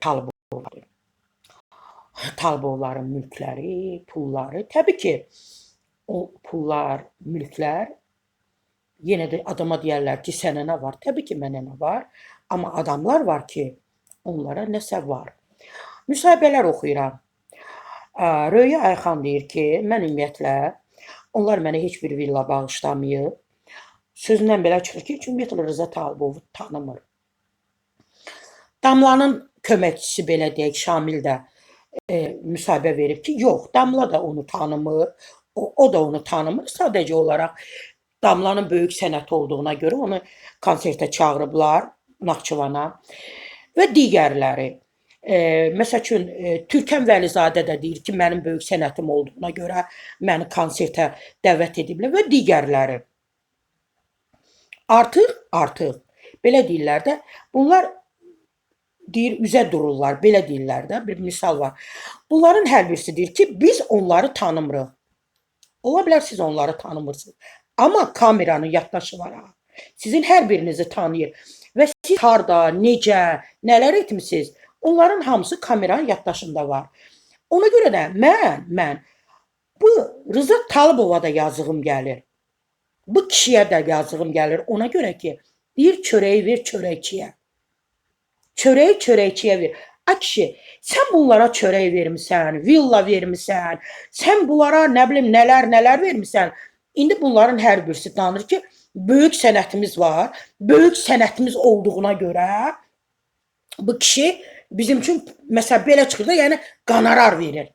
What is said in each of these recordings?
Talibovları. Talibovların mülkləri, pulları. Təbii ki, o pullar, mülklər yenə də adama deyərlər ki, sənə nə var? Təbii ki, mənə nə var? Amma adamlar var ki, onlara nəsə var. Müsahibələr oxuyuram. Röya Ayxan deyir ki, mən ümumiyyətlə onlar mənə heç bir villa bağışlamayıb. Sözündən belə çıxır ki, ümumiyyətlə Rıza Talibovu tanımır. Damlanın köməkçisi belə deyək, Şamil də e, müsahibə verib ki, yox, Damla da onu tanımır, o, o da onu tanımır. Sadəcə olaraq Damlanın böyük sənət olduğuna görə onu konsertə çağırıblar Naxçıvana və digərləri. E, məsəl üçün e, Türkən Vəlizadə də deyir ki, mənim böyük sənətim olduğuna görə məni konsertə dəvət ediblər və digərləri. Artıq, artıq belə deyirlər də, bunlar deyir üzə dururlar, belə deyirlər də, bir misal var. Bunların hər birisi deyir ki, biz onları tanımırıq. Ola bilər siz onları tanımırsınız. Amma kameranın yaddaşı var ha. Sizin hər birinizi tanıyır və siz harda, necə, nələr etmisiniz? Onların hamısı kameranın yaddaşında var. Ona görə də mən, mən bu Rıza Talıbova da yazığım gəlir. Bu kişiyə də yazığım gəlir. Ona görə ki, deyir çörəyi ver çörəkçiyə. Çörəyi çörəkçiyə ver. A kişi, sən bunlara çörək vermisən, villa vermisən, sən bunlara nə bilim nələr nələr vermisən. İndi bunların hər birisi danır ki, böyük sənətimiz var. Böyük sənətimiz olduğuna görə bu kişi bizim üçün məsəl belə çıxır da, yəni qonorar verir.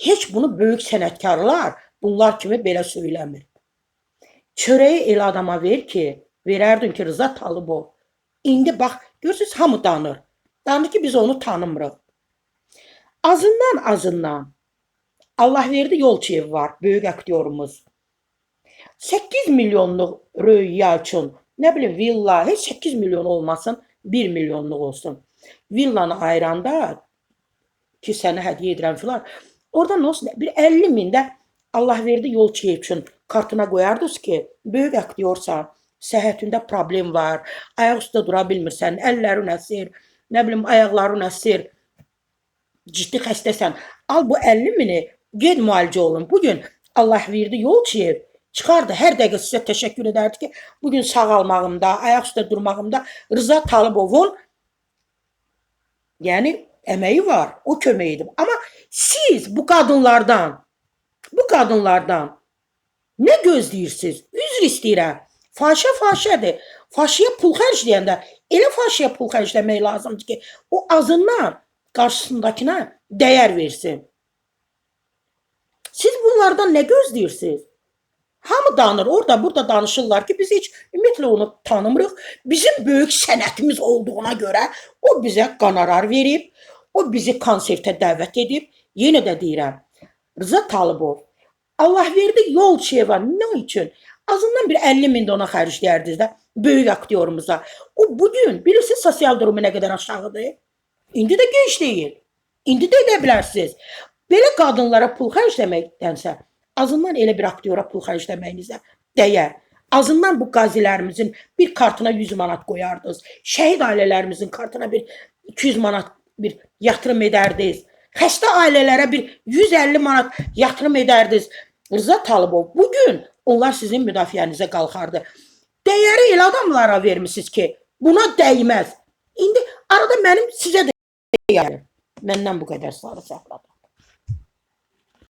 Heç bunu böyük sənətkarlar bunlar kimi belə söyləmir. Çörəyi elə adama ver ki, verərdin ki, Rıza Talıbov. İndi bax, görürsüz hamı danır. Danır ki, biz onu tanımırıq. Azından azından Allahverdi Yolçiyev var, böyük aktyorumuz. 8 milyonluq Röya üçün, nə bilim villa, heç 8 milyon olmasın, 1 milyonluq olsun. Villanı ayıranda ki sənə hədiyyə edirəm filan. Oradan olsun? Bir 50 min də Allah verdi Yolçiyev üçün kartına qoyardınız ki, böyük aktyorsan, səhhətində problem var, ayaq üstə dura bilmirsən, əllərin əsir, nə bilim ayaqların əsir, ciddi xəstəsən. Al bu 50 mini, get müalicə olun. Bu gün Allah verdi Yolçiyev çıxardı. Hər dəqiqə sizə təşəkkür edərdi ki, bu gün sağalmağımda, ayaq üstə durmağımda Rıza Talıbovun yəni əməyi var, o kömək edib. Amma siz bu qadınlardan, bu qadınlardan nə gözləyirsiniz? Üzr istəyirəm. Faşə faşədir. Faşiyə pul xərcləyəndə elə faşiyə pul xərcləmək lazımdır ki, o azından qarşısındakına dəyər versin. Siz bunlardan nə gözləyirsiniz? Hamı danır, orada burada danışırlar ki, biz heç ümumiyyətlə onu tanımırıq. Bizim böyük sənətimiz olduğuna görə o bizə qonorar verib, o bizi konsertə dəvət edib. Yenə də deyirəm, Rıza Talıbov, Allah verdi Yolçiyeva nə üçün? Azından bir 50 min də ona xərcləyərdiniz də böyük aktyorumuza. O bugün bilirsiniz sosial durumu nə qədər aşağıdır. İndi də genç deyil. İndi də edə bilərsiniz. Belə qadınlara pul xərcləməkdənsə, azından elə bir aktyora pul xərcləməyinizə dəyər. Azından bu qazilərimizin bir kartına 100 manat qoyardınız. Şəhid ailələrimizin kartına bir 200 manat bir yatırım edərdiniz. Xəstə ailələrə bir 150 manat yatırım edərdiniz. Rıza Talıbov bugün onlar sizin müdafiənizə qalxardı. Dəyəri elə adamlara vermisiniz ki, buna dəyməz. İndi arada mənim sizə də dəyərim. Məndən bu qədər sarı saxladı.